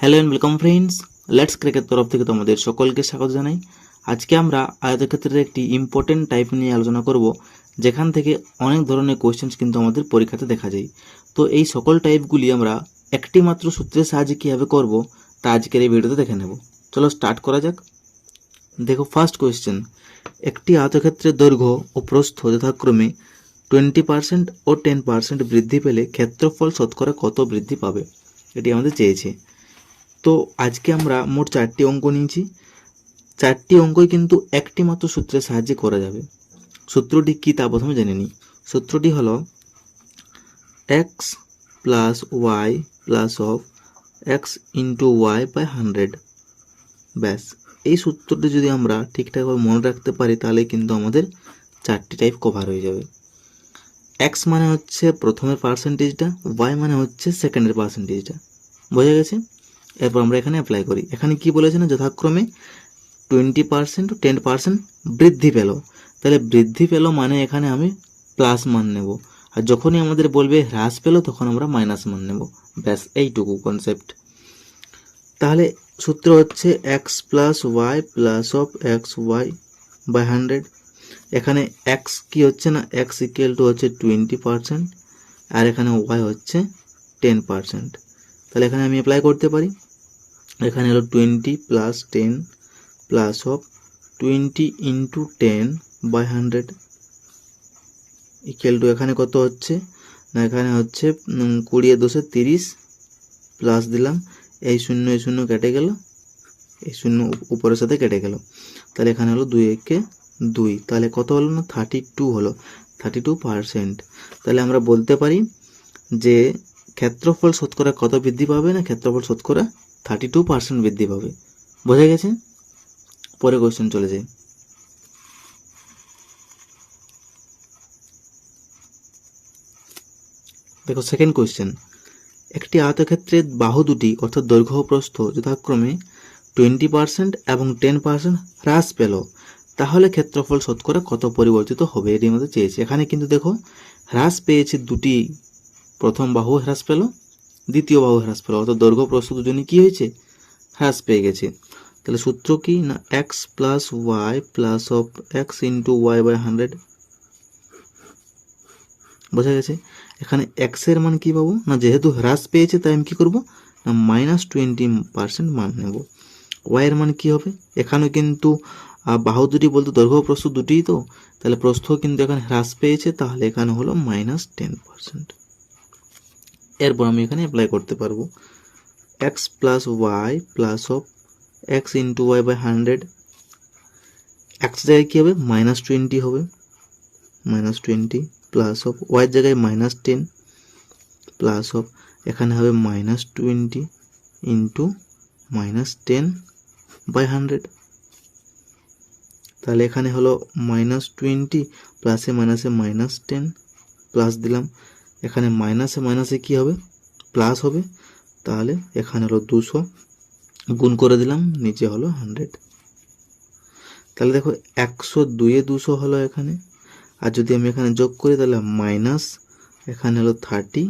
Hello and welcome friends let's cricket তরফ থেকে তোমাদের সকলকে স্বাগত জানাই। আজকে আমরা আয়তক্ষেত্রের একটি ইম্পর্টেন্ট টাইপ নিয়ে আলোচনা করব, যেখান থেকে অনেক ধরনের কোয়েশ্চেন্স কিন্তু আমাদের পরীক্ষাতে দেখা যায়। তো এই সকল টাইপগুলি আমরা একটি মাত্র সূত্রের সাহায্যে কীভাবে করব, তা আজকের এই ভিডিওতে দেখে নেব। চলো স্টার্ট করা যাক। দেখো ফার্স্ট কোয়েশ্চেন একটি আয়তক্ষেত্রের দৈর্ঘ্য ও প্রস্থ যথাক্রমে টোয়েন্টি পার্সেন্ট ও টেন পার্সেন্ট বৃদ্ধি পেলে ক্ষেত্রফল শতকরা কত বৃদ্ধি পাবে? এটি আমাদের চেয়েছে। তো আজকে আমরা মোট চারটি অঙ্ক নিয়েছি। চারটি অঙ্কই কিন্তু একটি মাত্র সূত্রের সাহায্যে করা যাবে। সূত্রটি কী তা প্রথমে জেনে নিই। সূত্রটি হলো X plus Y plus of X into Y by hundred ব্যাস, এই সূত্রটি যদি আমরা ঠিকঠাকভাবে মনে রাখতে পারি, তাহলে কিন্তু আমাদের চারটি টাইপ কভার হয়ে যাবে। এক্স মানে হচ্ছে প্রথমের পার্সেন্টেজটা ওয়াই মানে হচ্ছে সেকেন্ডের পার্সেন্টেজটা বোঝা গেছে? এরপর আমরা এখানে অ্যাপ্লাই করি। এখানে কি বলেছে না? যথাক্রমে twenty percent to ten percent বৃদ্ধি পেল। তাহলে বৃদ্ধি পেল মানে এখানে আমি প্লাস মান নেব। আর যখনই আমাদের বলবে হ্রাস পেল, তখন আমরা মাইনাস মান নেব। ব্যাস, এইটুকু কনসেপ্ট তাহলে সূত্র হচ্ছে X plus Y plus of X Y by hundred এখানে এক্স কি হচ্ছে না? এক্স ইকুয়াল টু হচ্ছে টোয়েন্টি পার্সেন্ট আর এখানে ওয়াই হচ্ছে টেন পার্সেন্ট তাহলে এখানে আমি অ্যাপ্লাই করতে পারি। এখানে হলো twenty plus ten plus of twenty into ten by hundred equal to এখানে কত হচ্ছে? না, এখানে হচ্ছে কুড়ি দশে তিরিশ প্লাস দিলাম। এই শূন্য এই শূন্য কেটে গেল। এই শূন্য উপরের সাথে কেটে গেল। তাহলে এখানে হলো দুই একে দুই। তাহলে কত হলো না? থার্টি টু হলো। থার্টি টু পারসেন্ট তাহলে আমরা বলতে পারি যে ক্ষেত্রফল শতকরা কত বৃদ্ধি পাবে না ক্ষেত্রফল শতকরা থার্টি টু পার্সেন্ট বৃদ্ধি পাবে? বোঝা গেছে? পরে কোয়েশ্চেন চলে যায় দেখো সেকেন্ড কোয়েশ্চেন একটি আয়তক্ষেত্রের বাহু দুটি, অর্থাৎ দৈর্ঘ্য প্রস্থ, যথাক্রমে টোয়েন্টি পার্সেন্ট এবং টেন পার্সেন্ট হ্রাস পেল। তাহলে ক্ষেত্রফল শতকরা কত পরিবর্তিত হবে এটি আমাদের চেয়েছে। এখানে কিন্তু দেখো, হ্রাস পেয়েছে দুটি। প্রথম বাহু হ্রাস পেল, দ্বিতীয় বাহু হ্রাস পেল। অর্থাৎ দৈর্ঘ্য প্রস্থ দুজনই কী হয়েছে? হ্রাস পেয়ে গেছে। তাহলে সূত্র কি? না X plus Y plus of X into Y by hundred বোঝা গেছে? এখানে এক্সের মান কি পাবো? না, যেহেতু হ্রাস পেয়েছে, তাই আমি কী করব? না মাইনাস টোয়েন্টি পার্সেন্ট মান নেব। ওয়াইয়ের মান কি হবে? এখানে কিন্তু বাহু দুটি বলতে দৈর্ঘ্য প্রস্থ দুটিই তো। তাহলে প্রস্থ কিন্তু এখানে হ্রাস পেয়েছে, তাহলে এখানে হলো মাইনাস টেন পার্সেন্ট এরপর আমি এখানে অ্যাপ্লাই করতে পারব। X plus Y plus of X into Y by hundred X জায়গায় কী হবে? মাইনাস টোয়েন্টি হবে। মাইনাস টোয়েন্টি প্লাস অফ ওয়াইয়ের জায়গায় মাইনাস টেন প্লাস অফ এখানে হবে minus twenty into minus ten by hundred তাহলে এখানে হলো মাইনাস টোয়েন্টি প্লাসে মাইনাসে মাইনাস টেন প্লাস দিলাম। এখানে মাইনাসে মাইনাসে কি হবে? প্লাস হবে। তাহলে এখানে হলো দুশো গুণ করে দিলাম, নিচে হলো হান্ড্রেড তাহলে দেখো একশো দুইয়ে দুশো হলো এখানে। আর যদি আমি এখানে যোগ করি তাহলে মাইনাস এখানে হলো থার্টি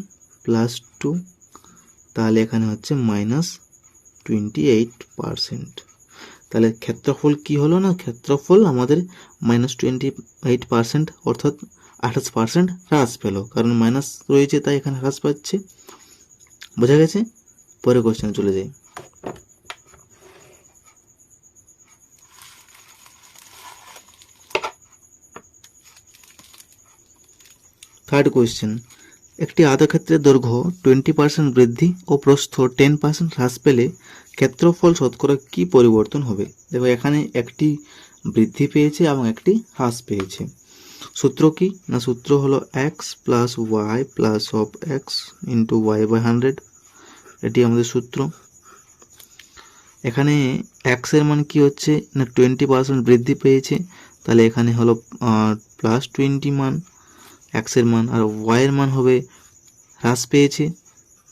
প্লাস টু তাহলে এখানে হচ্ছে মাইনাস টোয়েন্টি এইট পারসেন্ট তাহলে ক্ষেত্রফল কি হলো না? ক্ষেত্রফল আমাদের মাইনাস টোয়েন্টি এইট পার্সেন্ট অর্থাৎ আঠাশ পার্সেন্ট হ্রাস পেল। কারণ মাইনাস রয়েছে, তাই এখানে হ্রাস পাচ্ছে। বোঝা গেছে? পরে কোশ্চেন চলে যাই। থার্ড কোয়েশ্চেন একটি আয়তক্ষেত্রের দৈর্ঘ্য টোয়েন্টি পার্সেন্ট বৃদ্ধি ও প্রস্থ টেন পার্সেন্ট হ্রাস পেলে ক্ষেত্রফল শতকরা কি পরিবর্তন হবে? দেখো, এখানে একটি বৃদ্ধি পেয়েছে এবং একটি হ্রাস পেয়েছে। সূত্র কি? না, সূত্র হলো X plus Y plus of X into Y by hundred এটি আমাদের সূত্র। এখানে এক্সের মান কি হচ্ছে? না টোয়েন্টি পার্সেন্ট বৃদ্ধি পেয়েছে। তাহলে এখানে হলো প্লাস টোয়েন্টি মান। এক্সের মান আর ওয়াইয়ের মান হবে হ্রাস পেয়েছে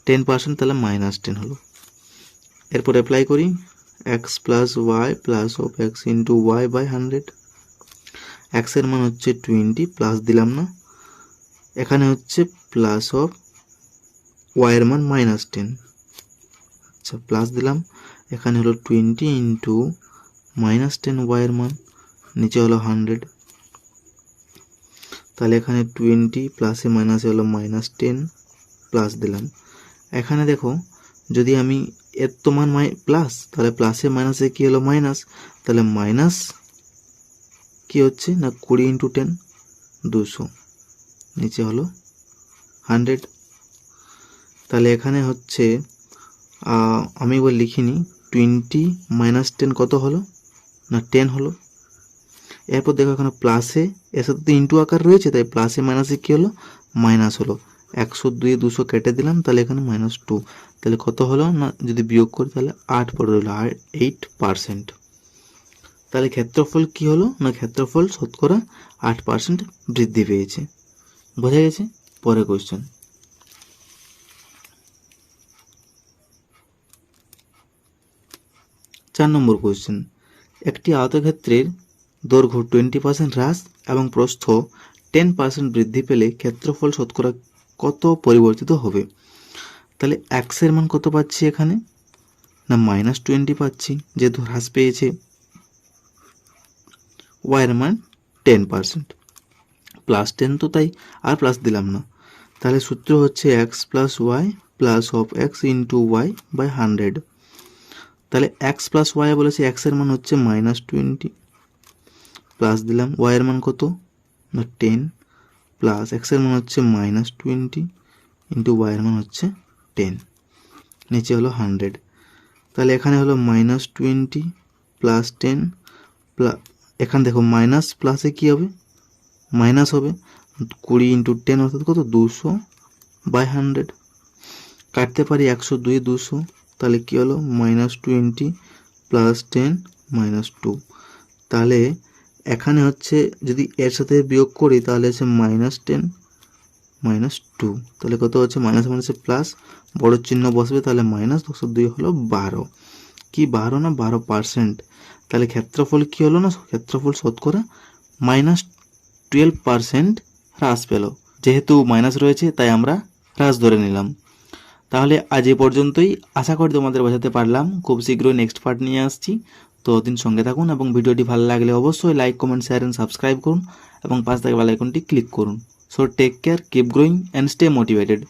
টেন পার্সেন্ট তাহলে মাইনাস টেন হলো। এরপর অ্যাপ্লাই করি X plus Y plus of X into Y by hundred এক্সের মান হচ্ছে টোয়েন্টি প্লাস দিলাম না। এখানে হচ্ছে প্লাস অফ ওয়াইয়ের মান মাইনাস টেন আচ্ছা প্লাস দিলাম। এখানে হলো টোয়েন্টি ইন্টু মাইনাস টেন ওয়াইয়ের মান, নিচে হলো হান্ড্রেড তাহলে এখানে টোয়েন্টি প্লাসে মাইনাসে হলো মাইনাস টেন প্লাস দিলাম। এখানে দেখো, যদি আমি এর তো মান মাই প্লাস তাহলে প্লাসে মাইনাসে কী হলো মাইনাস তাহলে মাইনাস কী হচ্ছে না কুড়ি ইন্টু টেন দুশো। নিচে হলো হান্ড্রেড তাহলে এখানে হচ্ছে আমি এবার লিখিনি টোয়েন্টি মাইনাস টেন কত হলো? না টেন হলো। এরপর দেখো এখানে প্লাসে এর সাথে তো ইন্টু আকার রয়েছে, তাই প্লাসে মাইনাসে কী হলো? মাইনাস হলো। একশো দুই দুশো কেটে দিলাম, তাহলে এখানে মাইনাস টু তাহলে কত হলো? না, যদি বিয়োগ করি তাহলে আট পড়ে রইল, আর এইট পারসেন্ট তাহলে ক্ষেত্রফল কি হলো? না, ক্ষেত্রফল শতকরা আট পার্সেন্ট বৃদ্ধি পেয়েছে। বোঝা গেছে? পরে কোশ্চেন চার নম্বর কোয়েশ্চেন একটি আয়তক্ষেত্রের দৈর্ঘ্য টোয়েন্টি পার্সেন্ট হ্রাস এবং প্রস্থ টেন পার্সেন্ট বৃদ্ধি পেলে ক্ষেত্রফল শতকরা কত পরিবর্তিত হবে? তাহলে এক্সের মান কত পাচ্ছি এখানে? না মাইনাস টোয়েন্টি পাচ্ছি, যেহেতু হ্রাস পেয়েছে। ওয়াইয়ের মান টেন পার্সেন্ট প্লাস টেন তো তাই আর প্লাস দিলাম না। তাহলে সূত্র হচ্ছে X plus Y plus of X into Y by hundred তাহলে এক্স প্লাস ওয়াই বলেছে এক্সের মান হচ্ছে মাইনাস টোয়েন্টি প্লাস দিলাম ওয়াইয়ের মান কত? না টেন প্লাস এক্সের মান হচ্ছে মাইনাস টোয়েন্টি ইন্টু ওয়াইয়ের মান হচ্ছে টেন নিচে হলো হান্ড্রেড তাহলে এখানে হলো minus twenty plus ten plus এখানে দেখো মাইনাস প্লাসে কী হবে? মাইনাস হবে, কুড়ি ইন্টু টেন অর্থাৎ কত? দুশো বাই হান্ড্রেড কাটতে পারি একশো দুই দুশো, তাহলে কী হলো? Minus twenty plus ten minus two তাহলে এখানে হচ্ছে যদি এর সাথে বিয়োগ করি তাহলে হচ্ছে মাইনাস টেন মাইনাস টু তাহলে কত হচ্ছে? মাইনাস মাইনাসে প্লাস বড় চিহ্ন বসবে, তাহলে মাইনাস দুশো দুই হলো বারো। কি বারো না? বারো পার্সেন্ট তাহলে ক্ষেত্রফল কি হলো না? ক্ষেত্রফল শতকরা মাইনাস টুয়েলভ পার্সেন্ট হ্রাস পেল। যেহেতু মাইনাস রয়েছে, তাই আমরা হ্রাস ধরে নিলাম। তাহলে আজ এ পর্যন্তই। আশা করি তোমাদের বোঝাতে পারলাম। খুব শীঘ্রই নেক্সট পার্ট নিয়ে আসছি। তো দিন সঙ্গে থাকুন এবং ভিডিওটি ভালো লাগলে অবশ্যই like, comment share and subscribe করুন এবং পাশ থেকে বেল আইকনটি ক্লিক করুন। So take care keep growing and stay motivated